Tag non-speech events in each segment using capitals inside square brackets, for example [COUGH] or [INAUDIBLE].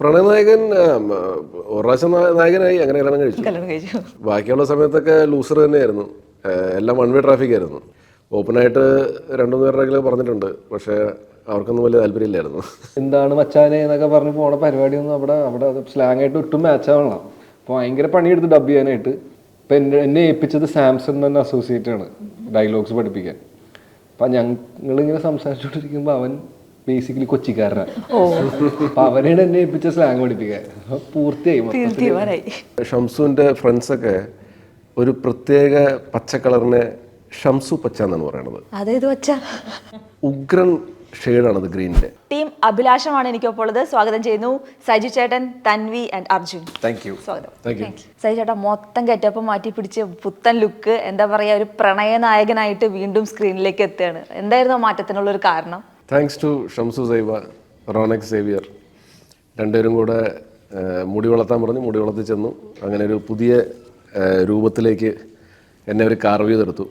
പ്രണയനായകൻ പ്രാവശ്യം നായകനായി അങ്ങനെ കല്യാണം കഴിച്ചു. ബാക്കിയുള്ള സമയത്തൊക്കെ ലൂസർ തന്നെയായിരുന്നു. എല്ലാം വൺ വേ ട്രാഫിക് ആയിരുന്നു. ഓപ്പണായിട്ട് രണ്ടു മൂന്ന് പേരുടെ പറഞ്ഞിട്ടുണ്ട്. പക്ഷേ അവർക്കൊന്നും വലിയ താല്പര്യമില്ലായിരുന്നു എന്താണ് മച്ചാനെ എന്നൊക്കെ പറഞ്ഞ് പോണ പരിപാടിയൊന്നും അവിടെ അവിടെ സ്ലാങ് ആയിട്ട് ഒട്ടും മാച്ച് ആവണം അപ്പോൾ ഭയങ്കര പണിയെടുത്ത് ഡബ് ചെയ്യാനായിട്ട് ഇപ്പം എന്നെ എന്നെ ഏൽപ്പിച്ചത് സാംസങ് തന്നെ അസോസിയേറ്റ് ആണ്. ഡയലോഗ്സ് പഠിപ്പിക്കാൻ. അപ്പം ഞങ്ങളിങ്ങനെ സംസാരിച്ചുകൊണ്ടിരിക്കുമ്പോൾ അവൻ ബേസിക്കലി കൊച്ചിക്കാരനാണ് അപ്പൊ അവനാണ് എന്നെ ഏൽപ്പിച്ച സ്ലാങ് പഠിപ്പിക്കുക പൂർത്തിയായി ഷംസുവിന്റെ ഫ്രണ്ട്സൊക്കെ ഒരു പ്രത്യേക പച്ചക്കളറിനെ ഷംസു പച്ച എന്നാണ് പറയണത് അതേത് പച്ച? ഉഗ്രൻ ഷെയ്ഡാണത് ഗ്രീനിന്റെ. ടീം അഭിലാഷമാണ് എനിക്കൊപ്പം ഉള്ളത് സ്വാഗതം ചെയ്യുന്നു സജി ചേട്ടൻ Tanvi and Arjun. Thank you സ്വാഗതം. സജു ചേട്ടൻ സജി ചേട്ടൻ മൊത്തം ഗെറ്റപ്പ് മാറ്റി പിടിച്ച് പുത്തൻ ലുക്ക് എന്താ പറയാ ഒരു പ്രണയ നായകനായിട്ട് വീണ്ടും സ്ക്രീനിലേക്ക് എത്തുകയാണ്. എന്തായിരുന്നു മാറ്റത്തിനുള്ള ഒരു കാരണം? Thanks to Shamsu Saiba Ronak Xavier രണ്ടുപേരും കൂടെ മുടി വളർത്താൻ പറഞ്ഞു മുടി വളർത്തി ചെന്നു. അങ്ങനെ ഒരു പുതിയ രൂപത്തിലേക്ക് എന്നെ അവർ കാർവ് ചെയ്തെടുത്തു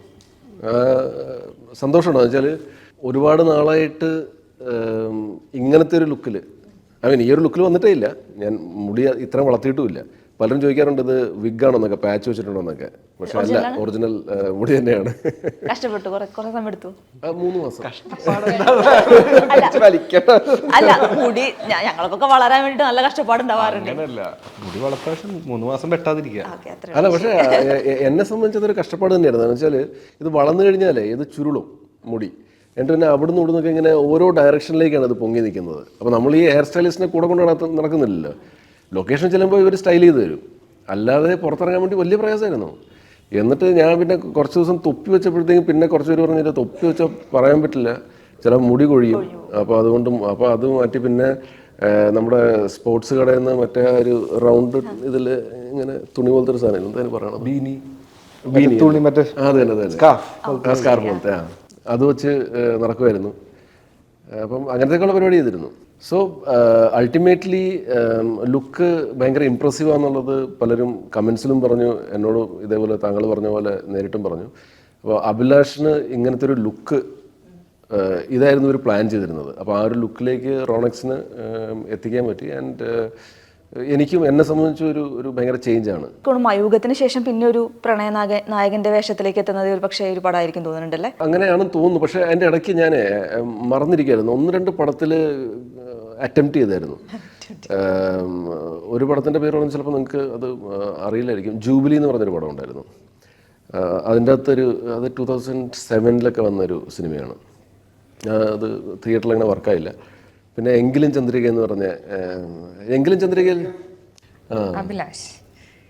സന്തോഷമാണ്? വെച്ചാൽ ഒരുപാട് നാളായിട്ട് ഇങ്ങനത്തെ ഒരു ലുക്കിൽ ഐ മീൻ ഈ ഒരു ലുക്കിൽ വന്നിട്ടേ ഇല്ല. ഞാൻ മുടി ഇത്രയും വളർത്തിയിട്ടുമില്ല. പലരും ചോദിക്കാറുണ്ട് ഇത് വിഗാണെന്നൊക്കെ പാച്ച് വെച്ചിട്ടുണ്ടോ എന്നൊക്കെ പക്ഷെ അല്ല ഒറിജിനൽ മുടി തന്നെയാണ്. കഷ്ടപ്പെട്ടു കുറെ കുറെ സമയം എടുത്തു. മൂന്ന് മാസം. അല്ല മുടി ഞങ്ങൾക്കൊക്കെ വളരാൻ വേണ്ടി നല്ല കഷ്ടപ്പാടുണ്ടാവാറുണ്ട്. മുടി വളർത്താൻ മൂന്ന് മാസം വെട്ടാതിരിക്കുക അല്ല പക്ഷേ എന്നെ സംബന്ധിച്ച് ഒരു കഷ്ടപ്പാട് തന്നെയായിരുന്നു എന്ന് വെച്ചാൽ ഇത് വളർന്നു കഴിഞ്ഞാലേ ഇത് ചുരുളും മുടി. എന്നിട്ട് പിന്നെ അവിടുന്ന് ഇവിടുന്നൊക്കെ ഇങ്ങനെ ഓരോ ഡയറക്ഷനിലേക്കാണ് ഇത് പൊങ്ങി നിൽക്കുന്നത്. അപ്പോൾ നമ്മൾ ഈ ഹെയർ സ്റ്റൈലിസ്റ്റിനെ കൂടെ കൊണ്ട് നടക്കുന്നില്ലല്ലോ. ലൊക്കേഷൻ ചെല്ലുമ്പോൾ ഇവർ സ്റ്റൈൽ ചെയ്ത് തരും. അല്ലാതെ പുറത്തിറങ്ങാൻ വേണ്ടി വലിയ പ്രയാസമായിരുന്നു. എന്നിട്ട് ഞാൻ പിന്നെ കുറച്ച് ദിവസം തൊപ്പി വെച്ചപ്പോഴത്തേക്കും പിന്നെ കുറച്ച് പേര് പറഞ്ഞാൽ തൊപ്പി വെച്ചാൽ പറയാൻ പറ്റില്ല. ചില മുടി കൊഴിയും. അപ്പോൾ അതുകൊണ്ടും അപ്പോൾ അത് മാറ്റി പിന്നെ നമ്മുടെ സ്പോർട്സ് കടയിൽ നിന്ന് മറ്റേ ഒരു റൗണ്ട് ഇതിൽ ഇങ്ങനെ തുണി പോലത്തെ ഒരു സാധനം എന്തായാലും പറയണം ബീനി. ബീനി. തുണി മറ്റേ അതെ അത് സ്കാർഫ് പോലത്തെ ആ. അത് വെച്ച് നടക്കുമായിരുന്നു അപ്പം അങ്ങനത്തെയൊക്കെയുള്ള പരിപാടി ചെയ്തിരുന്നു. സോ അൾട്ടിമേറ്റ്ലി ലുക്ക് ഭയങ്കര ഇമ്പ്രസീവ് ആണെന്നുള്ളത് പലരും കമൻസിലും പറഞ്ഞു എന്നോട് ഇതേപോലെ താങ്കൾ പറഞ്ഞ പോലെ നേരിട്ടും പറഞ്ഞു. അപ്പോൾ അഭിലാഷിന് ഇങ്ങനത്തെ ഒരു ലുക്ക് ഇതായിരുന്നു ഒരു പ്ലാൻ ചെയ്തിരുന്നത്. അപ്പോൾ ആ ഒരു ലുക്കിലേക്ക് റോണക്സിന് എത്തിക്കാൻ പറ്റി. ആൻഡ് എനിക്കും എന്നെ സംബന്ധിച്ച് ഒരു ഒരു ഭയങ്കര ചേഞ്ച് ആണ്. മയൂകത്തിന് ശേഷം പിന്നെ ഒരു പ്രണയ നായകന്റെ വേഷത്തിലേക്ക് എത്തുന്നത് ഒരു പക്ഷേ ഒരു പടമായിരിക്കും തോന്നുന്നുണ്ടല്ലേ? അങ്ങനെയാണെന്ന് തോന്നുന്നു. പക്ഷേ അതിന്റെ ഇടയ്ക്ക് ഞാൻ മറന്നിരിക്കുകയായിരുന്നു. ഒന്ന് രണ്ട് പടത്തിൽ അറ്റംപ്റ്റ് ചെയ്തായിരുന്നു. [LAUGHS] ഒരു പടത്തിന്റെ പേര് പറഞ്ഞാൽ ചിലപ്പോൾ നിങ്ങൾക്ക് അത് അറിയില്ലായിരിക്കും. ജൂബിലി എന്ന് പറഞ്ഞൊരു പടം ഉണ്ടായിരുന്നു. അതിന്റെ അകത്തൊരു അത് ടു തൗസൻഡ് സെവനിലൊക്കെ വന്നൊരു സിനിമയാണ്. അത് തിയേറ്ററിൽ അങ്ങനെ വർക്കായില്ല പിന്നെ എങ്കിലും ചന്ദ്രിക എന്ന് പറഞ്ഞ എങ്കിലും ചന്ദ്രികയിൽ? അഭിലാഷ്.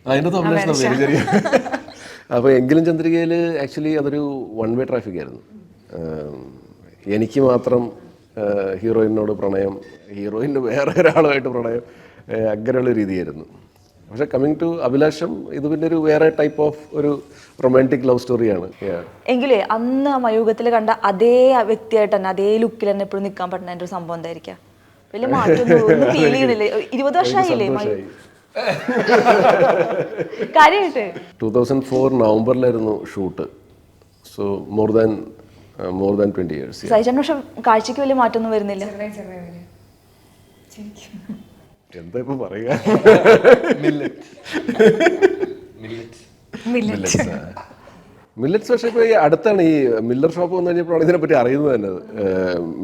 അതിന്റെ അഭിലാഷ്. ചെറിയ [LAUGHS] അപ്പോൾ എങ്കിലും ചന്ദ്രികയിൽ ആക്ച്വലി അതൊരു വൺ വേ ട്രാഫിക് ആയിരുന്നു. എനിക്ക് മാത്രം ഹീറോയിനോട് പ്രണയം ഹീറോയിന് വേറെ ഒരാളുമായിട്ട് പ്രണയം അങ്ങനെയുള്ള രീതിയായിരുന്നു. പക്ഷെ കമ്മിങ് ടു അഭിലാഷം ഇത് പിന്നെ ഒരു വേറെ ടൈപ്പ് ഓഫ് ഒരു റൊമാന്റിക് ലവ് സ്റ്റോറിയാണ്. എങ്കിലേ അന്ന് ആ മയൂകത്തിൽ കണ്ട അതേ വ്യക്തിയായിട്ട് തന്നെ അതേ ലുക്കിൽ തന്നെ എപ്പോഴും നിൽക്കാൻ പറ്റുന്ന ഒരു സംഭവം എന്തായിരിക്കാം? വലിയ മാറ്റമൊന്നും ഫീൽ ചെയ്യണില്ലേ? ഇരുപത് വർഷമായില്ലേ മയൂ കാര്യമായിട്ട് two thousand four നവംബറിലായിരുന്നു shoot so more than more than twenty years സഹിച്ചാൻ പക്ഷെ കാഴ്ചക്ക് വലിയ മാറ്റമൊന്നും വരുന്നില്ല. എന്താ ഇപ്പൊ പറയുക? മില്ലറ്റ് മില്ലറ്റ്സ് പക്ഷേ ഇപ്പോൾ ഈ അടുത്താണ് ഈ മില്ലർ ഷോപ്പ് വന്നു കഴിഞ്ഞപ്പോഴാണ് ഇതിനെപ്പറ്റി അറിയുന്നത് തന്നെ.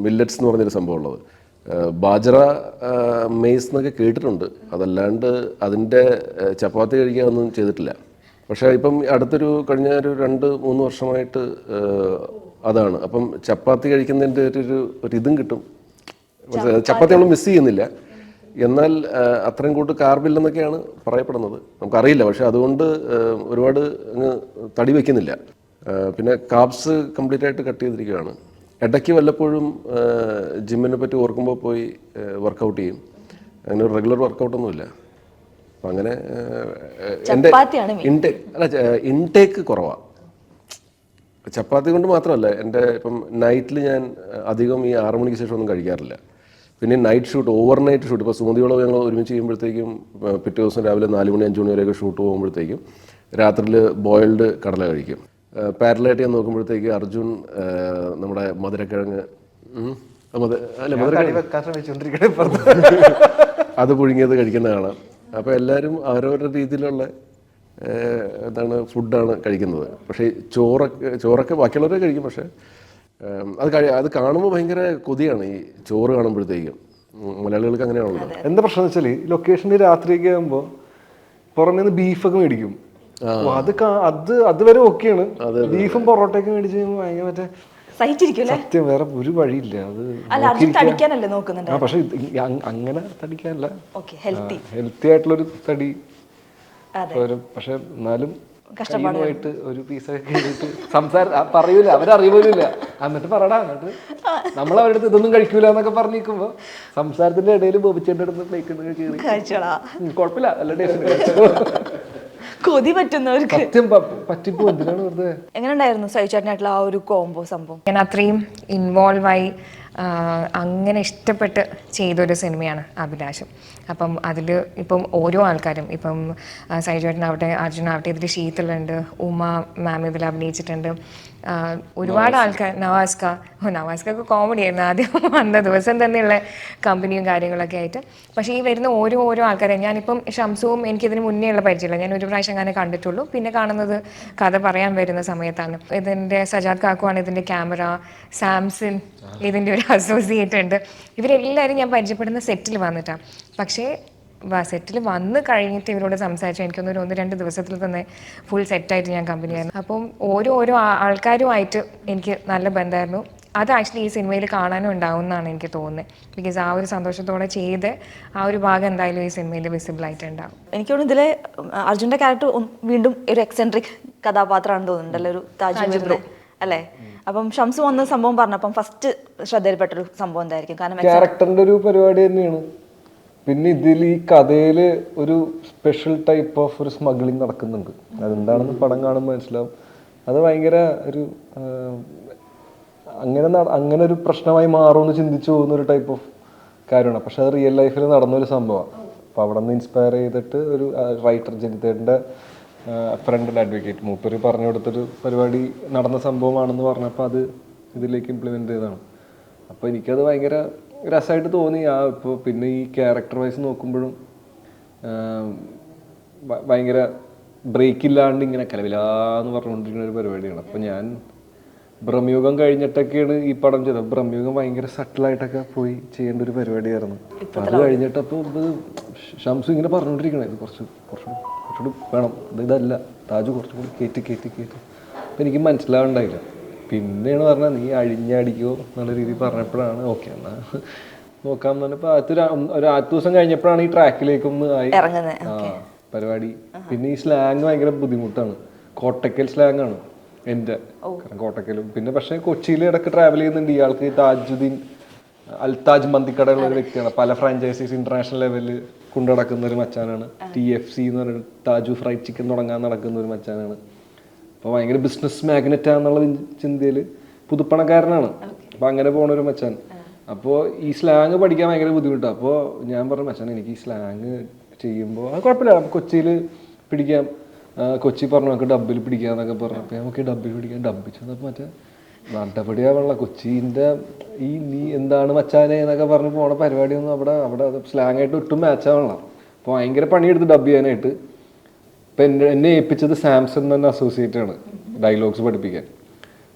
മില്ലറ്റ്സ് എന്ന് പറഞ്ഞൊരു സംഭവം ഉള്ളത്. ഏഹ് ബാജറ മെയ്സ് എന്നൊക്കെ കേട്ടിട്ടുണ്ട്. അതല്ലാണ്ട് അതിന്റെ ചപ്പാത്തി കഴിക്കാനൊന്നും ചെയ്തിട്ടില്ല. പക്ഷേ ഇപ്പം അടുത്തൊരു കഴിഞ്ഞ ഒരു രണ്ട് മൂന്ന് വർഷമായിട്ട് അതാണ്. അപ്പം ചപ്പാത്തി കഴിക്കുന്നതിന്റെ ഒരു ഒരു ഇതും കിട്ടും? ചപ്പാത്തി. നമ്മൾ മിസ് ചെയ്യുന്നില്ല. എന്നാൽ അത്രയും കൂട്ട് കാർബില്ലെന്നൊക്കെയാണ് പറയപ്പെടുന്നത്. നമുക്കറിയില്ല. പക്ഷെ അതുകൊണ്ട് ഒരുപാട് അങ്ങ് തടി വയ്ക്കുന്നില്ല. പിന്നെ കാബ്സ് കംപ്ലീറ്റ് ആയിട്ട് കട്ട് ചെയ്തിരിക്കുകയാണ്. ഇടയ്ക്ക് വല്ലപ്പോഴും ജിമ്മിനെ പറ്റി ഓർക്കുമ്പോൾ പോയി വർക്കൗട്ട് ചെയ്യും. അങ്ങനെ ഒരു റെഗുലർ വർക്കൗട്ടൊന്നുമില്ല അപ്പം അങ്ങനെ എന്റെ ഇൻടേക്ക് അല്ല ഇൻടേക്ക് കുറവാണ് ചപ്പാത്തി കൊണ്ട് മാത്രമല്ല എന്റെ ഇപ്പം നൈറ്റിൽ ഞാൻ അധികം ഈ ആറു മണിക്ക് ശേഷം ഒന്നും കഴിക്കാറില്ല. പിന്നെ night shoot over night shoot ഇപ്പോൾ സുമതിയോളം ഞങ്ങൾ ഒരുമിച്ച് ചെയ്യുമ്പോഴത്തേക്കും പിറ്റേ ദിവസം രാവിലെ നാല് മണി അഞ്ച് മണി വരെയൊക്കെ ഷൂട്ട് പോകുമ്പോഴത്തേക്കും രാത്രിയിൽ ബോയിൽഡ് കടല കഴിക്കും. പാരലായിട്ട് ഞാൻ നോക്കുമ്പോഴത്തേക്ക് അർജുൻ നമ്മുടെ മധുരക്കിഴങ്ങ് അല്ല മധുരക്കിഴങ്ങ്. [LAUGHS] അത് പുഴുങ്ങിയത് കഴിക്കുന്ന കാണാം. അപ്പോൾ എല്ലാവരും അവരവരുടെ രീതിയിലുള്ള എന്താണ് ഫുഡാണ് കഴിക്കുന്നത്. പക്ഷേ ചോറൊക്കെ ചോറൊക്കെ ബാക്കിയുള്ളവരെ കഴിക്കും പക്ഷേ അത് കഴി അത് കാണുമ്പോൾ ഭയങ്കര കൊതിയാണ് ഈ ചോറ് കാണുമ്പോഴത്തേക്കും. മലയാളികൾക്ക് അങ്ങനെയാണല്ലോ. എന്താ പ്രശ്നം വെച്ചാൽ ലൊക്കേഷനിൽ രാത്രിയൊക്കെ ആകുമ്പോൾ പുറമേ നിന്ന് ബീഫൊക്കെ മേടിക്കും അത് അത് അതുവരെ ഓക്കെയാണ്. ബീഫും പൊറോട്ടയൊക്കെ മേടിച്ച് കഴിയുമ്പോൾ ഭയങ്കര മറ്റേ സത്യം വേറെ ഒരു വഴിയില്ല. അത് പക്ഷെ അങ്ങനെ തടിക്കാനല്ല. ഹെൽത്തി ആയിട്ടുള്ളൊരു തടി ഒരു പക്ഷെ എന്നാലും കഷ്ടപ്പാടായിട്ട് ഒരു പീസൊക്കെ കഴിഞ്ഞിട്ട് സംസാര പറയൂല. അവരറിയൂലില്ല എന്നിട്ട് പറടാ എന്നിട്ട് നമ്മൾ അവരുടെ അടുത്ത് ഇതൊന്നും കഴിക്കൂല എന്നൊക്കെ പറഞ്ഞിരിക്കുമ്പോ സംസാരത്തിന്റെ ഇടയിൽ ബോബിച്ചേന്റെ അടുത്ത് പ്ലേറ്റ് കയറി കഴിച്ചോളാ. ഉം, കുഴപ്പമില്ല. നല്ല ടേസ്റ്റ് കൊതി പറ്റുന്നവർക്ക്. പറ്റിപ്പോ എന്തിനാണ് വെറുതെ? എങ്ങനെ ഉണ്ടായിരുന്നു സഹിച്ചേട്ടനായിട്ടുള്ള ആ ഒരു കോംബോ സംഭവം? ഞാൻ അത്രയും ഇൻവോൾവ് ആയി അങ്ങനെ ഇഷ്ടപ്പെട്ട് ചെയ്തൊരു സിനിമയാണ് അഭിലാഷം. അപ്പം അതിൽ ഇപ്പം ഓരോ ആൾക്കാരും ഇപ്പം സൈജുവേട്ടനാവട്ടെ അർജുനാവട്ടെ ഇതിൽ ശീതളുണ്ട് ഉമ മാം ഇതിൽ അഭിനയിച്ചിട്ടുണ്ട്. ഒരുപാട് ആൾക്കാർ നവാസ്ക. ഓ നവാസ്കൊക്കെ കോമഡി ആയിരുന്നു. ആദ്യം വന്ന ദിവസം തന്നെയുള്ള കമ്പനിയും കാര്യങ്ങളൊക്കെ ആയിട്ട്. പക്ഷേ ഈ വരുന്ന ഓരോ ഓരോ ആൾക്കാരെ ഞാനിപ്പം ഷംസുവും എനിക്കിതിന് മുന്നേ ഉള്ള പരിചയമില്ല. ഞാൻ ഒരു പ്രാവശ്യം അങ്ങനെ കണ്ടിട്ടുള്ളൂ. പിന്നെ കാണുന്നത് കഥ പറയാൻ വരുന്ന സമയത്താണ്. ഇതിന്റെ സജാദ് കാക്കുവാണ് ഇതിന്റെ ക്യാമറ സാംസൺ ഇതിന്റെ ഒരു അസോസിയേറ്റ് ഉണ്ട്. ഇവരെല്ലാവരും ഞാൻ പരിചയപ്പെടുന്ന സെറ്റിൽ വന്നിട്ടാണ് പക്ഷേ സെറ്റിൽ വന്ന് കഴിഞ്ഞിട്ട് ഇവരോട് സംസാരിച്ചു. എനിക്കൊന്നൊരു ഒന്ന് രണ്ട് ദിവസത്തിൽ തന്നെ ഫുൾ സെറ്റായിട്ട് ഞാൻ കമ്പനിയായിരുന്നു അപ്പം ഓരോ ഓരോ ആൾക്കാരുമായിട്ട് എനിക്ക് നല്ല ബന്ധമായിരുന്നു. അത് ആക്ച്വലി ഈ സിനിമയിൽ കാണാനും ഉണ്ടാവും എന്നാണ് എനിക്ക് തോന്നുന്നത് ബിക്കോസ് ആ ഒരു സന്തോഷത്തോടെ ചെയ്ത് ആ ഒരു ഭാഗം എന്തായാലും ഈ സിനിമയിൽ വിസിബിൾ ആയിട്ട് ഉണ്ടാവും. എനിക്ക് തോന്നുന്നു ഇതിലെ അർജുന്റെ അർജുന്റെ ക്യാരക്ടർ വീണ്ടും ഒരു എക്സെൻട്രിക് കഥാപാത്രമാണ് തോന്നുന്നുണ്ടല്ലോ ഒരു താജ് അല്ലേ? അപ്പം ഷംസ് വന്ന സംഭവം പറഞ്ഞപ്പം ഫസ്റ്റ് ശ്രദ്ധയിൽപ്പെട്ടൊരു സംഭവം എന്തായിരിക്കും? കാരണം ക്യാരക്ടറിന്റെ ഒരു പരിപാടി തന്നെയാണ്. പിന്നെ ഇതിൽ ഈ കഥയിൽ ഒരു സ്പെഷ്യൽ ടൈപ്പ് ഓഫ് ഒരു സ്മഗ്ലിംഗ് നടക്കുന്നുണ്ട്. അതെന്താണെന്ന് പടം കാണുമ്പോൾ മനസ്സിലാവും. അത് ഭയങ്കര ഒരു അങ്ങനെ അങ്ങനെ ഒരു പ്രശ്നമായി മാറുമെന്ന് ചിന്തിച്ചു പോകുന്ന ഒരു ടൈപ്പ് ഓഫ് കാര്യമാണ്. പക്ഷെ അത് റിയൽ ലൈഫിൽ നടന്നൊരു സംഭവമാണ് അപ്പോൾ അവിടെ നിന്ന് ഇൻസ്പയർ ചെയ്തിട്ട് ഒരു റൈറ്റർ ജനിതേടിന്റെ ഫ്രണ്ട് അഡ്വക്കേറ്റ് മൂപ്പര് പറഞ്ഞു കൊടുത്തൊരു പരിപാടി നടന്ന സംഭവമാണെന്ന് പറഞ്ഞപ്പോൾ അത് ഇതിലേക്ക് ഇംപ്ലിമെന്റ് ചെയ്തതാണ്. അപ്പോൾ എനിക്കത് ഭയങ്കര രസമായിട്ട് തോന്നി. ആ ഇപ്പോൾ പിന്നെ ഈ ക്യാരക്ടർ വൈസ് നോക്കുമ്പോഴും ഭയങ്കര ബ്രേക്ക് ഇല്ലാണ്ട് ഇങ്ങനെ കലവിലാന്ന് പറഞ്ഞുകൊണ്ടിരിക്കുന്ന ഒരു പരിപാടിയാണ്. അപ്പോൾ ഞാൻ ബ്രഹ്മയുഗം കഴിഞ്ഞിട്ടൊക്കെയാണ് ഈ പടം ചെയ്തത്. ബ്രഹ്മയുഗം ഭയങ്കര സട്ടിലായിട്ടൊക്കെ പോയി ചെയ്യേണ്ട ഒരു പരിപാടിയായിരുന്നു. അത് കഴിഞ്ഞിട്ടപ്പോൾ ഇത് ഷംസു ഇങ്ങനെ പറഞ്ഞുകൊണ്ടിരിക്കണേ ഇത് കുറച്ച് കുറച്ചുകൂടി കുറച്ചുകൂടി വേണം. ഇത് ഇതല്ല. താജ് കുറച്ചുകൂടി കയറ്റി കയറ്റി കയറ്റി അപ്പോൾ എനിക്ക് മനസ്സിലാവുണ്ടായില്ല. പിന്നെയാണ് പറഞ്ഞത് നീ അഴിഞ്ഞടിക്കോ എന്നുള്ള രീതിയിൽ പറഞ്ഞപ്പോഴാണ് ഓക്കെ എന്നാ നോക്കാം എന്ന്. പറഞ്ഞപ്പോൾ ആദ്യത്തെ ഒരു ആദ്യ ദിവസം കഴിഞ്ഞപ്പോഴാണ് ഈ ട്രാക്കിലേക്കൊന്ന് ആയി. പരിപാടി. പിന്നെ ഈ സ്ലാങ് ഭയങ്കര ബുദ്ധിമുട്ടാണ്. കോട്ടക്കൽ സ്ലാങ് ആണ് എന്റെ. കാരണം കോട്ടക്കലും. പിന്നെ പക്ഷേ കൊച്ചിയിൽ ഇടയ്ക്ക് ട്രാവൽ ചെയ്യുന്നുണ്ട് ഇയാൾക്ക് താജുദ്ദീൻ അൽതാജ് മന്തിക്കടയുള്ള ഒരു വ്യക്തിയാണ്. പല ഫ്രാഞ്ചൈസീസ് ഇന്റർനാഷണൽ ലെവലിൽ കൊണ്ടു നടക്കുന്ന ഒരു മച്ചാനാണ്. ടി എഫ് സി എന്ന് പറയുന്നത് താജു ഫ്രൈഡ് ചിക്കൻ തുടങ്ങാൻ നടക്കുന്ന ഒരു മച്ചാനാണ്. അപ്പോൾ ഭയങ്കര ബിസിനസ് മാഗ്നറ്റ് ആണെന്നുള്ള ചിന്തയിൽ പുതുപ്പണക്കാരനാണ്. അപ്പോൾ അങ്ങനെ പോണ ഒരു മച്ചാൻ. അപ്പോൾ ഈ സ്ലാങ് പഠിക്കാൻ ഭയങ്കര ബുദ്ധിമുട്ടാണ് അപ്പോൾ ഞാൻ പറഞ്ഞു മച്ചാൻ എനിക്ക് ഈ സ്ലാങ് ചെയ്യുമ്പോൾ അത് കുഴപ്പമില്ല. കൊച്ചിയിൽ പിടിക്കാം. കൊച്ചി പറഞ്ഞു നമുക്ക് ഡബിൽ പിടിക്കാന്നൊക്കെ പറഞ്ഞു. അപ്പോൾ നമുക്ക് ഡബിൽ പിടിക്കാം. ഡബിൽ ചെന്നപ്പോൾ മറ്റേ നടപടിയാവുള്ള കൊച്ചിന്റെ ഈ നീ എന്താണ് മച്ചാനെ എന്നൊക്കെ പറഞ്ഞ് പോണ പരിപാടിയൊന്നും അവിടെ അവിടെ സ്ലാങ് ആയിട്ട് ഒട്ടും മാച്ച് ആവണം അപ്പോൾ ഭയങ്കര പണിയെടുത്ത് ഡബ് ചെയ്യാനായിട്ട്. ഇപ്പം എന്നെ എന്നെ ഏൽപ്പിച്ചത് സാംസൺ തന്നെ അസോസിയേറ്റ് ആണ് ഡയലോഗ്സ് പഠിപ്പിക്കാൻ.